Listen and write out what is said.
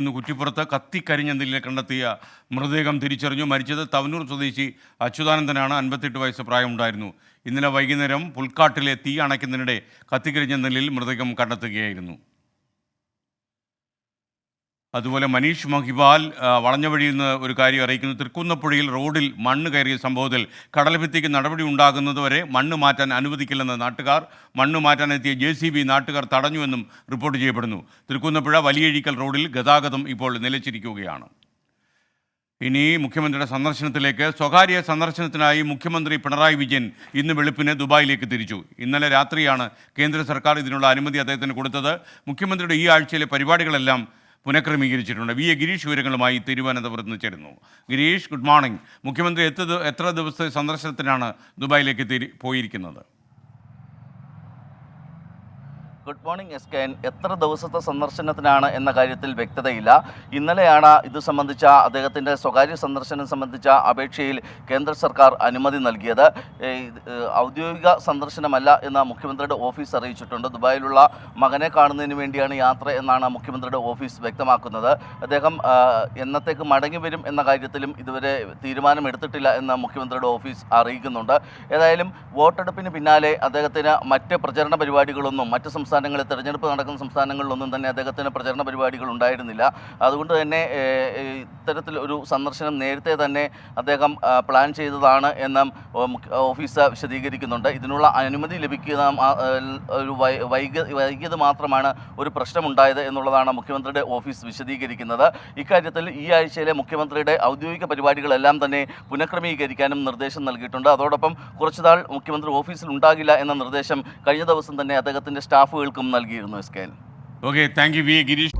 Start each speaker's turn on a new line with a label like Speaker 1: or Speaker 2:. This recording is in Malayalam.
Speaker 1: ഇന്ന് കുറ്റിപ്പുറത്ത് കത്തിക്കരിഞ്ഞ നിലയിൽ കണ്ടെത്തിയ മൃതദേഹം തിരിച്ചറിഞ്ഞു. മരിച്ചത് തവനൂർ സ്വദേശി അച്യുതാനന്ദനാണ്. അൻപത്തെട്ട് വയസ്സ് പ്രായമുണ്ടായിരുന്നു. ഇന്നലെ വൈകുന്നേരം പുൽക്കാട്ടിലെ തീ അണയ്ക്കുന്നതിനിടെ കത്തിക്കരിഞ്ഞ നിലയിൽ മൃതദേഹം കണ്ടെത്തുകയായിരുന്നു. അതുപോലെ മനീഷ് മഹിബാൽ വളഞ്ഞ വഴിയിൽ നിന്ന് ഒരു കാര്യം അറിയിക്കുന്നു. തൃക്കുന്നപ്പുഴയിൽ റോഡിൽ മണ്ണ് കയറിയ സംഭവത്തിൽ കടൽഭിത്തിക്ക് നടപടി ഉണ്ടാകുന്നതുവരെ മണ്ണ് മാറ്റാൻ അനുവദിക്കില്ലെന്ന് നാട്ടുകാർ മണ്ണ് മാറ്റാനെത്തിയ ജെ സി ബി നാട്ടുകാർ തടഞ്ഞുവെന്നും റിപ്പോർട്ട് ചെയ്യപ്പെടുന്നു. തൃക്കുന്നപ്പുഴ വലിയഴിക്കൽ റോഡിൽ ഗതാഗതം ഇപ്പോൾ നിലച്ചിരിക്കുകയാണ്. ഇനി മുഖ്യമന്ത്രിയുടെ സന്ദർശനത്തിലേക്ക്. സ്വകാര്യ സന്ദർശനത്തിനായി മുഖ്യമന്ത്രി പിണറായി വിജയൻ ഇന്ന് വെളുപ്പിന് ദുബായിലേക്ക് തിരിച്ചു. ഇന്നലെ രാത്രിയാണ് കേന്ദ്ര സർക്കാർ ഇതിനുള്ള അനുമതി അദ്ദേഹത്തിന് കൊടുത്തത്. മുഖ്യമന്ത്രിയുടെ ഈ ആഴ്ചയിലെ പരിപാടികളെല്ലാം പുനഃക്രമീകരിച്ചിട്ടുണ്ട്. വി എ ഗിരീഷ് വിവരങ്ങളുമായി തിരുവനന്തപുരത്ത് നിന്ന് ചേരുന്നു. Girish good morning. മുഖ്യമന്ത്രി എത്ര എത്ര ദിവസത്തെ സന്ദർശനത്തിനാണ് ദുബായിലേക്ക് പോയിരിക്കുന്നത്?
Speaker 2: Good morning S K N. എത്ര ദിവസത്തെ സന്ദർശനത്തിനാണ് എന്ന കാര്യത്തിൽ വ്യക്തതയില്ല. ഇന്നലെയാണ് ഇത് സംബന്ധിച്ച അദ്ദേഹത്തിന്റെ സ്വകാര്യ സന്ദർശനം സംബന്ധിച്ച അപേക്ഷയിൽ കേന്ദ്ര സർക്കാർ അനുമതി നൽകിയത്. ഔദ്യോഗിക സന്ദർശനമല്ല എന്ന് മുഖ്യമന്ത്രിയുടെ ഓഫീസ് അറിയിച്ചിട്ടുണ്ട്. ദുബായിലുള്ള മകനെ കാണുന്നതിന് വേണ്ടിയാണ് യാത്ര എന്നാണ് മുഖ്യമന്ത്രിയുടെ ഓഫീസ് വ്യക്തമാക്കുന്നത്. അദ്ദേഹം എന്നത്തേക്ക് മടങ്ങി വരും എന്ന കാര്യത്തിലും ഇതുവരെ തീരുമാനമെടുത്തിട്ടില്ല എന്ന് മുഖ്യമന്ത്രിയുടെ ഓഫീസ് അറിയിക്കുന്നുണ്ട്. ഏതായാലും വോട്ടെടുപ്പിന് പിന്നാലെ അദ്ദേഹത്തിന് മറ്റ് പ്രചരണ പരിപാടികളൊന്നും മറ്റ് സംസ്ഥാനങ്ങളിൽ തെരഞ്ഞെടുപ്പ് നടക്കുന്ന സംസ്ഥാനങ്ങളിലൊന്നും തന്നെ അദ്ദേഹത്തിന് പ്രചരണ പരിപാടികൾ ഉണ്ടായിരുന്നില്ല. അതുകൊണ്ട് തന്നെ ഇത്തരത്തിൽ ഒരു സന്ദർശനം നേരത്തെ തന്നെ അദ്ദേഹം പ്ലാൻ ചെയ്തതാണ് എന്ന് ഓഫീസ് വിശദീകരിക്കുന്നുണ്ട്. ഇതിനുള്ള അനുമതി ലഭിക്കുന്ന ഒരു വൈക വൈകിയത് മാത്രമാണ് ഒരു പ്രശ്നമുണ്ടായത് എന്നുള്ളതാണ് മുഖ്യമന്ത്രിയുടെ ഓഫീസ് വിശദീകരിക്കുന്നത്. ഇക്കാര്യത്തിൽ ഈ ആഴ്ചയിലെ മുഖ്യമന്ത്രിയുടെ ഔദ്യോഗിക പരിപാടികളെല്ലാം തന്നെ പുനഃക്രമീകരിക്കാനും നിർദ്ദേശം നൽകിയിട്ടുണ്ട്. അതോടൊപ്പം കുറച്ചുനാൾ മുഖ്യമന്ത്രി ഓഫീസിൽ ഉണ്ടാകില്ല എന്ന നിർദ്ദേശം കഴിഞ്ഞ ദിവസം തന്നെ അദ്ദേഹത്തിന്റെ സ്റ്റാഫുകൾക്കും നൽകിയിരുന്നു S K
Speaker 1: okay thank you V Girish.